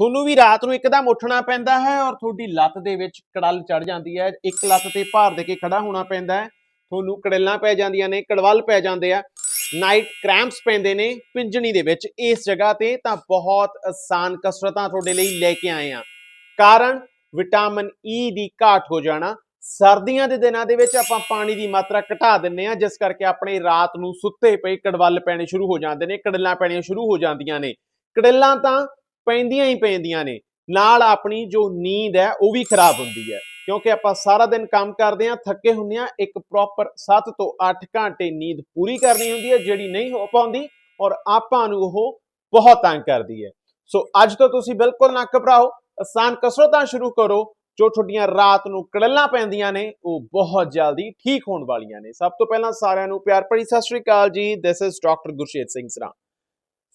ਤੁਹਾਨੂੰ ਵੀ ਰਾਤ ਨੂੰ ਇੱਕਦਮ ਉੱਠਣਾ ਪੈਂਦਾ ਹੈ ਔਰ ਤੁਹਾਡੀ ਲੱਤ ਦੇ ਵਿੱਚ ਕੜਲ ਚੜ ਜਾਂਦੀ ਹੈ। ਇੱਕ ਲੱਤ ਤੇ ਭਾਰ ਦੇ ਕੇ ਖੜਾ ਹੋਣਾ ਪੈਂਦਾ ਹੈ। ਤੁਹਾਨੂੰ ਕੜਲਾਂ ਪੈ ਜਾਂਦੀਆਂ ਨੇ, ਕੜਵਲ ਪੈ ਜਾਂਦੇ ਆ। ਨਾਈਟ ਕ੍ਰੈਂਪਸ ਪੈਂਦੇ ਨੇ ਪਿੰਜਣੀ ਦੇ ਵਿੱਚ ਇਸ ਜਗ੍ਹਾ ਤੇ। ਤਾਂ ਬਹੁਤ ਆਸਾਨ ਕਸਰਤਾਂ ਤੁਹਾਡੇ ਲਈ ਲੈ ਕੇ ਆਏ ਆ ਕਾਰਨ ਵਿਟਾਮਿਨ ਈ ਦੀ ਘਾਟ ਹੋ ਜਾਣਾ। ਸਰਦੀਆਂ ਦੇ ਦਿਨਾਂ ਦੇ ਵਿੱਚ ਆਪਾਂ ਪਾਣੀ ਦੀ ਮਾਤਰਾ ਘਟਾ ਦਿੰਨੇ ਆ ਜਿਸ ਕਰਕੇ ਆਪਣੇ ਰਾਤ ਨੂੰ ਸੁੱਤੇ ਪਏ ਕੜਵਲ ਪੈਣੇ ਸ਼ੁਰੂ ਹੋ ਜਾਂਦੇ ਨੇ, ਕੜਲਾਂ ਪੈਣੀਆਂ ਸ਼ੁਰੂ ਹੋ ਜਾਂਦੀਆਂ ਨੇ। ਕੜਲਾਂ ਤਾਂ ਪੈਂਦੀਆਂ ਹੀ ਪੈਂਦੀਆਂ ਨੇ। ਨਾਲ ਆਪਣੀ ਜੋ ਨੀਂਦ ਹੈ, ਉਹ ਵੀ ਖਰਾਬ ਹੁੰਦੀ ਹੈ। ਕਿਉਂਕਿ ਆਪਾਂ ਸਾਰਾ ਦਿਨ ਕੰਮ ਕਰਦੇ ਆ ਥੱਕੇ ਹੁੰਦੇ ਆ ਇੱਕ ਪ੍ਰੋਪਰ 7 ਤੋਂ 8 ਘੰਟੇ ਨੀਂਦ ਪੂਰੀ ਕਰਨੀ ਹੁੰਦੀ ਹੈ, ਜਿਹੜੀ ਨਹੀਂ ਹੋ ਪਾਉਂਦੀ ਔਰ ਆਪਾਂ ਨੂੰ ਉਹ ਬਹੁਤ ਤੰਗ ਕਰਦੀ ਹੈ। ਸੋ ਅੱਜ ਤੋਂ ਤੁਸੀਂ ਬਿਲਕੁਲ ਨਾ ਘਬਰਾਓ, ਆਸਾਨ ਕਸਰਤਾਂ ਸ਼ੁਰੂ ਕਰੋ, ਜੋ ਤੁਹਾਡੀਆਂ ਰਾਤ ਨੂੰ ਕੜਲਾਂ ਪੈਂਦੀਆਂ ਨੇ, ਉਹ ਬਹੁਤ ਜਲਦੀ ਠੀਕ ਹੋਣ ਵਾਲੀਆਂ ਨੇ। ਸਭ ਤੋਂ ਪਹਿਲਾਂ ਸਾਰਿਆਂ ਨੂੰ ਪਿਆਰ ਭਰੀ ਸਤਿ ਸ਼੍ਰੀ ਅਕਾਲ ਜੀ। This is doctor Gurshet Singh Sara.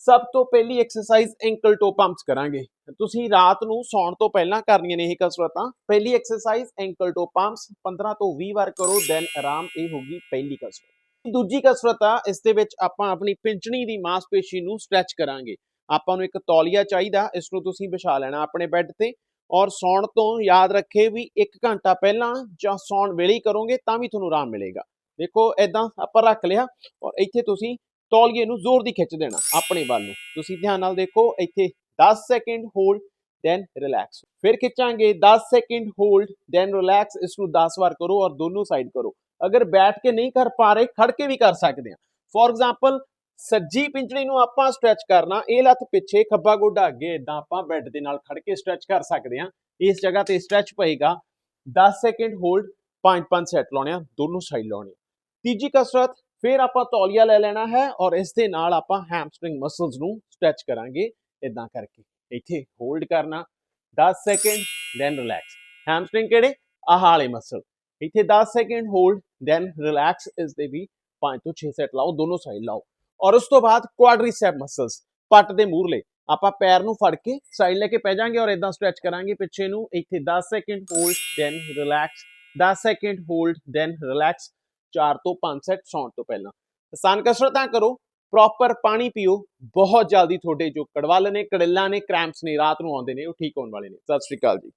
ਸਭ ਤੋਂ ਪਹਿਲੀ ਐਕਸਰਸਾਈਜ਼ ਐਂਕਲ ਟੋ ਪੰਪਸ ਕਰਾਂਗੇ। ਤੁਸੀਂ ਰਾਤ ਨੂੰ ਸੌਣ ਤੋਂ ਪਹਿਲਾਂ ਕਰਨੀਆਂ ਨੇ ਇਹ ਕਸਰਤਾਂ। ਪਹਿਲੀ ਐਕਸਰਸਾਈਜ਼ ਐਂਕਲ ਟੋ ਪੰਪਸ 15 ਤੋਂ 20 ਵਾਰ ਕਰੋ ਦੈਨ ਆਰਾਮ ਇਹ ਹੋਗੀ ਪਹਿਲੀ ਕਸਰਤ। ਦੂਜੀ ਕਸਰਤ ਆ, ਇਸ ਦੇ ਵਿੱਚ ਆਪਾਂ ਆਪਣੀ ਪਿੰਚਣੀ ਦੀ ਮਾਸਪੇਸ਼ੀ ਨੂੰ ਸਟ੍ਰੈਚ ਕਰਾਂਗੇ। ਆਪਾਂ ਨੂੰ ਇੱਕ ਤੌਲੀਆ ਚਾਹੀਦਾ, ਇਸ ਨੂੰ ਤੁਸੀਂ ਵਿਛਾ ਲੈਣਾ ਆਪਣੇ ਬੈੱਡ ਤੇ। ਔਰ ਸੌਣ ਤੋਂ ਯਾਦ ਰੱਖੇ ਵੀ 1 ਘੰਟਾ ਪਹਿਲਾਂ ਜਾਂ ਸੌਣ ਵੇਲੇ ਹੀ ਕਰੋਗੇ ਤਾਂ ਵੀ ਤੁਹਾਨੂੰ ਆਰਾਮ ਮਿਲੇਗਾ। ਦੇਖੋ ਐਦਾਂ ਆਪਾਂ ਰੱਖ ਲਿਆ ਔਰ ਇੱਥੇ ਤੁਸੀਂ ਤੌਲੀਏ ਨੂੰ ਜ਼ੋਰ ਦੀ ਖਿੱਚ ਦੇਣਾ, ਆਪਣੇ ਵੱਲ ਨੂੰ। ਤੁਸੀਂ ਧਿਆਨ ਨਾਲ ਦੇਖੋ, ਇੱਥੇ 10 ਸੈਕਿੰਡ ਹੋਲਡ, ਦੈਨ ਰਿਲੈਕਸ। ਫਿਰ ਖਿੱਚਾਂਗੇ 10 ਸੈਕਿੰਡ ਹੋਲਡ, ਦੈਨ ਰਿਲੈਕਸ ਇਸ ਨੂੰ 10 ਵਾਰ ਕਰੋ ਔਰ ਦੋਨੋਂ ਸਾਈਡ ਕਰੋ। ਅਗਰ ਬੈਠ ਕੇ ਨਹੀਂ ਕਰ ਪਾ ਰਹੇ ਖੜ ਕੇ ਵੀ ਕਰ ਸਕਦੇ ਆ ਫੋਰ ਐਗਜ਼ਾਮਪਲ, ਸੱਜੀ ਪਿੰਜੜੀ ਨੂੰ ਆਪਾਂ ਸਟ੍ਰੈਚ ਕਰਨਾ, ਇਹ ਲੱਤ ਪਿੱਛੇ, ਖੱਬਾ ਗੋਡਾ ਅੱਗੇ ਇਦਾਂ ਆਪਾਂ ਬੈੱਡ ਦੇ ਨਾਲ ਖੜ ਕੇ ਸਟ੍ਰੈਚ ਕਰ ਸਕਦੇ ਆ ਇਸ ਜਗ੍ਹਾ ਤੇ ਸਟ੍ਰੈਚ ਪਏਗਾ 10 ਸੈਕਿੰਡ ਹੋਲਡ 5-5 ਸੈਟ ਲਾਉਣੇ ਆ, ਦੋਨੋਂ ਸਾਈਡ ਲਾਉਣੇ ਤੀਜੀ ਕਸਰਤ ਫਿਰ ਆਪਾਂ ਤੌਲੀਆ ਲੈ ਲੈਣਾ ਹੈ ਔਰ ਇਸ ਦੇ ਨਾਲ ਆਪਾਂ ਹੈਮਸਟ੍ਰਿੰਗ ਮਸਲਸ ਨੂੰ ਸਟ੍ਰੈਚ ਕਰਾਂਗੇ ਇਦਾਂ ਕਰਕੇ। ਇੱਥੇ ਹੋਲਡ ਕਰਨਾ 10 ਸੈਕਿੰਡ ਦੈਨ ਰਿਲੈਕਸ ਹੈਮਸਟ੍ਰਿੰਗ ਕਿਹੜੇ? ਆਹ ਵਾਲੇ ਮਸਲ ਇੱਥੇ 10 ਸੈਕਿੰਡ ਹੋਲਡ ਦੈਨ ਰਿਲੈਕਸ ਇਸ ਦੇ ਵੀ 5 ਤੋਂ 6 ਸੈਟ ਲਾਓ, ਦੋਨੋਂ ਸਾਈਡ ਲਾਓ। ਔਰ ਉਸ ਤੋਂ ਬਾਅਦ ਕੁਆਡਰੀਸੈਪ ਮਸਲਸ ਪੱਟ ਦੇ ਮੂਰਲੇ ਆਪਾਂ ਪੈਰ ਨੂੰ ਫੜ ਕੇ ਸਾਈਡ ਲੈ ਕੇ ਪੈ ਜਾਾਂਗੇ ਔਰ ਇਦਾਂ ਸਟ੍ਰੈਚ ਕਰਾਂਗੇ ਪਿੱਛੇ ਨੂੰ। ਇੱਥੇ 10 second hold then relax 10 second hold then relax 4 ਤੋਂ 5 ਸੈਟ ਸੌਣ ਤੋਂ ਪਹਿਲਾਂ। ਆਸਾਨ ਕਸਰਤਾਂ ਕਰੋ ਪ੍ਰੋਪਰ ਪਾਣੀ ਪੀਓ, ਬਹੁਤ ਜਲਦੀ ਤੁਹਾਡੇ ਜੋ ਕੜਵਲ ਨੇ, ਕੜਿੱਲਾਂ ਨੇ ਕ੍ਰੈਂਪਸ ਨੇ, ਰਾਤ ਨੂੰ ਆਉਂਦੇ ਨੇ, ਉਹ ਠੀਕ ਹੋਣ ਵਾਲੇ ਨੇ। ਸਤਿ ਸ਼੍ਰੀ ਅਕਾਲ ਜੀ।